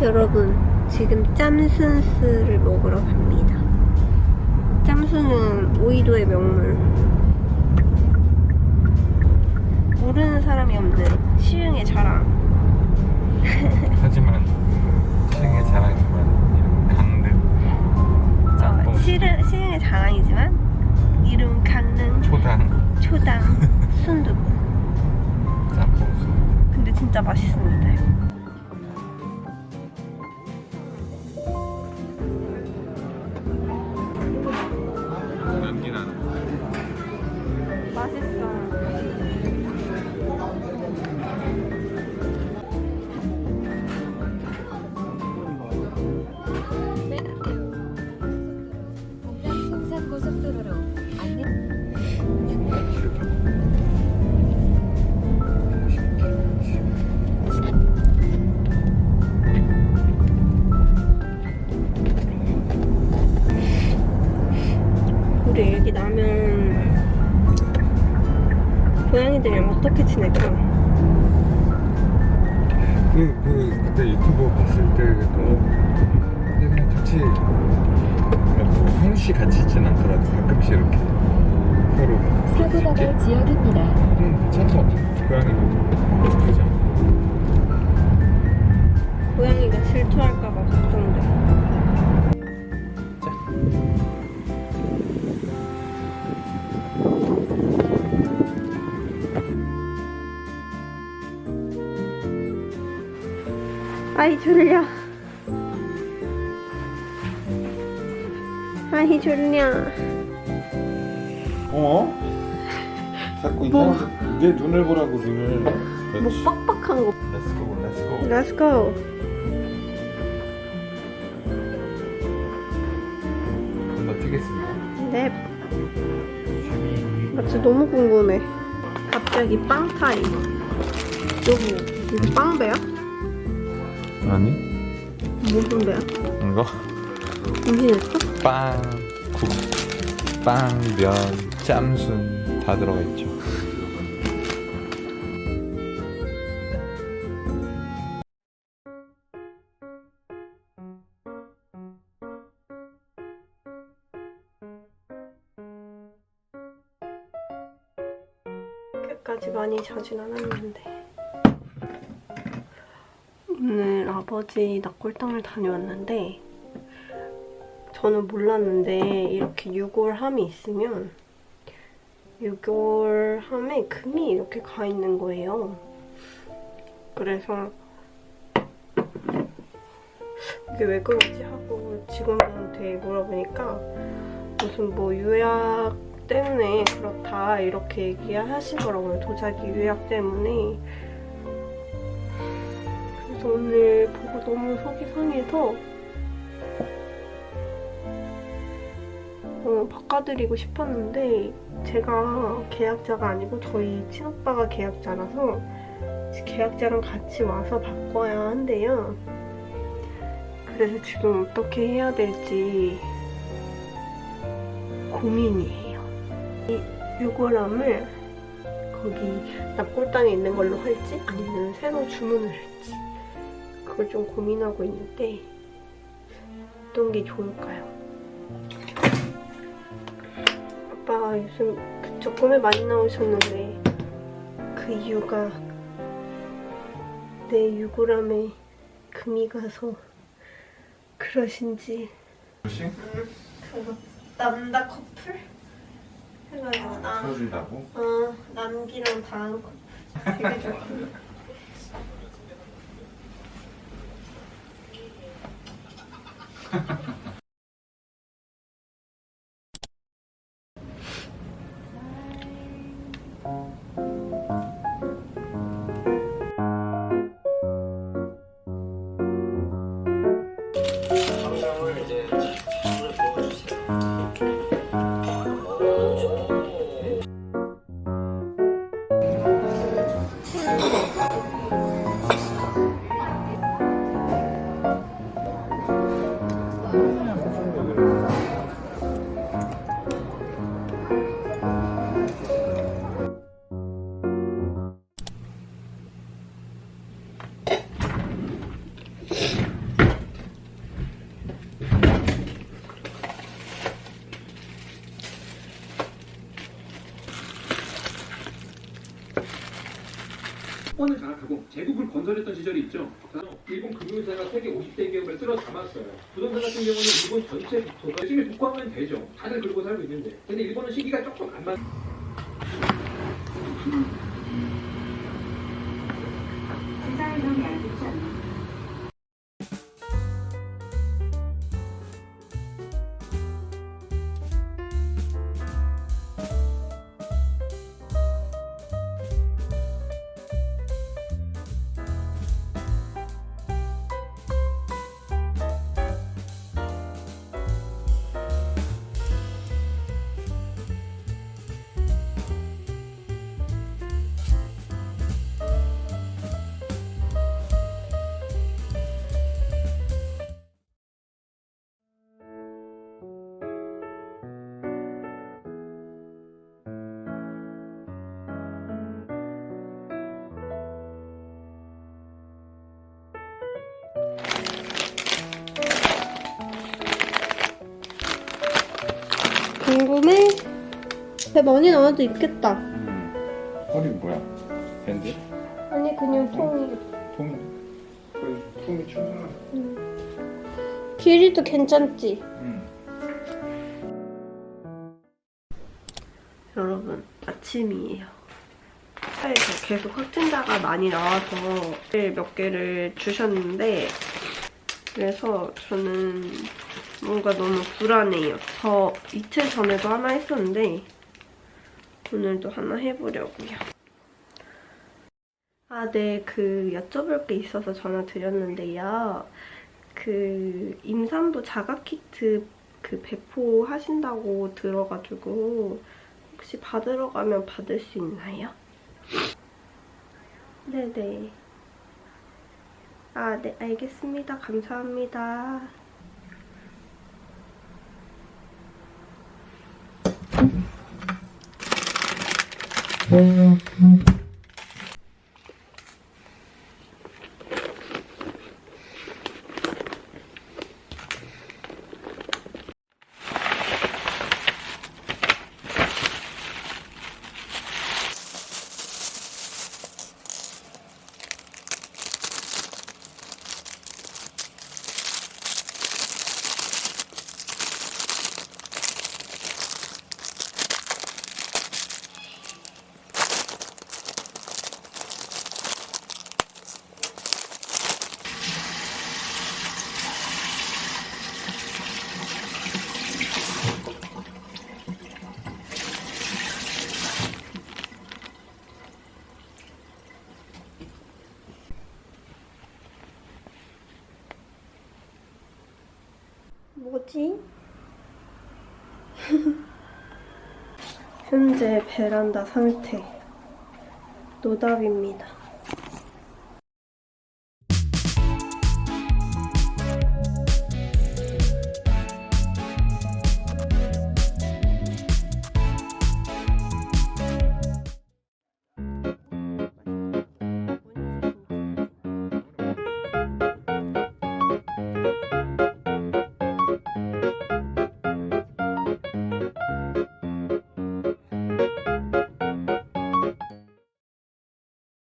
여러분, 지금 짬순스를 먹으러 갑니다. 짬순은 오이도의 명물. 모르는 사람이 없는 시흥의 자랑. 하지만 시흥의 자랑 고속도로로 안내 우리 애기 나면 고양이들이랑 어떻게 지낼까? 그, 그 그때 유튜브 봤을 때도 그냥 같이 같이 있진 않더라도 가끔씩 이렇게 서로 사고가 날 지역입니다. 음, 괜찮은 것 같아 고양이도 그죠? 고양이가 질투할까봐 걱정돼. 자. 아이 졸려. 아이 졸려. 어? 자꾸 뭐? 이상하게 내 눈을 보라고 눈을 뭐 그렇지 빡빡한 거. Let's go let's go Let's go. 건너뛰겠습니다 네. 나 진짜 너무 궁금해. 갑자기 빵 타임. 여보, 이거 빵배야? 아니 무슨 배야? 이거 임신했어? 빵, 국, 빵, 면, 짬순 다 들어가 있죠. 끝까지 많이 자진 않았는데 오늘 아버지 낙골당을 다녀왔는데 저는 몰랐는데 이렇게 유골함이 있으면 유골함에 금이 이렇게 가 있는 거예요. 그래서 이게 왜 그러지 하고 직원분한테 물어보니까 무슨 뭐 유약 때문에 그렇다 이렇게 얘기하시더라고요. 도자기 유약 때문에. 그래서 오늘 보고 너무 속이 상해서 어, 바꿔드리고 싶었는데 제가 계약자가 아니고 저희 친오빠가 계약자라서 계약자랑 같이 와서 바꿔야 한대요. 그래서 지금 어떻게 해야 될지 고민이에요. 이 유골함을 거기 납골당에 있는 걸로 할지 아니면 새로 주문을 할지 그걸 좀 고민하고 있는데 어떤 게 좋을까요? 아빠가 요즘 그쪽 꿈에 많이 나오셨는데 그 이유가 내 유골함에 금이 가서 그러신지 그거 남다 커플? 해가지고 남, 써준다고? 어, 남기랑 다음 커플 되게 좋아 장악하고 제국을 건설했던 시절이 있죠. 일본 금융사가 세계 50대 기업을 쓸어 담았어요. 부동산 같은 경우는 일본 전체 국토가 열심히 복구하면 되죠. 다들 그러고 살고 있는데. 근데 일본은 시기가 조금 안 맞. 궁금해? 배 많이 나와도 있겠다. 음. 허리 뭐야? 밴드? 아니 그냥 통이. 통? 그 통이 충분하네. 길이도 괜찮지? 음. 여러분 아침이에요. 차에서 계속 확진자가 많이 나와서 몇 개를 주셨는데 그래서 저는 뭔가 너무 불안해요. 저 이틀 전에도 하나 했었는데 오늘도 하나 해보려고요. 아, 네, 그 여쭤볼 게 있어서 전화 드렸는데요. 그 임산부 자가 키트 그 배포하신다고 들어가지고 혹시 받으러 가면 받을 수 있나요? 네네. 아, 네, 알겠습니다. 감사합니다. 뭐지? 현재 베란다 상태. 노답입니다.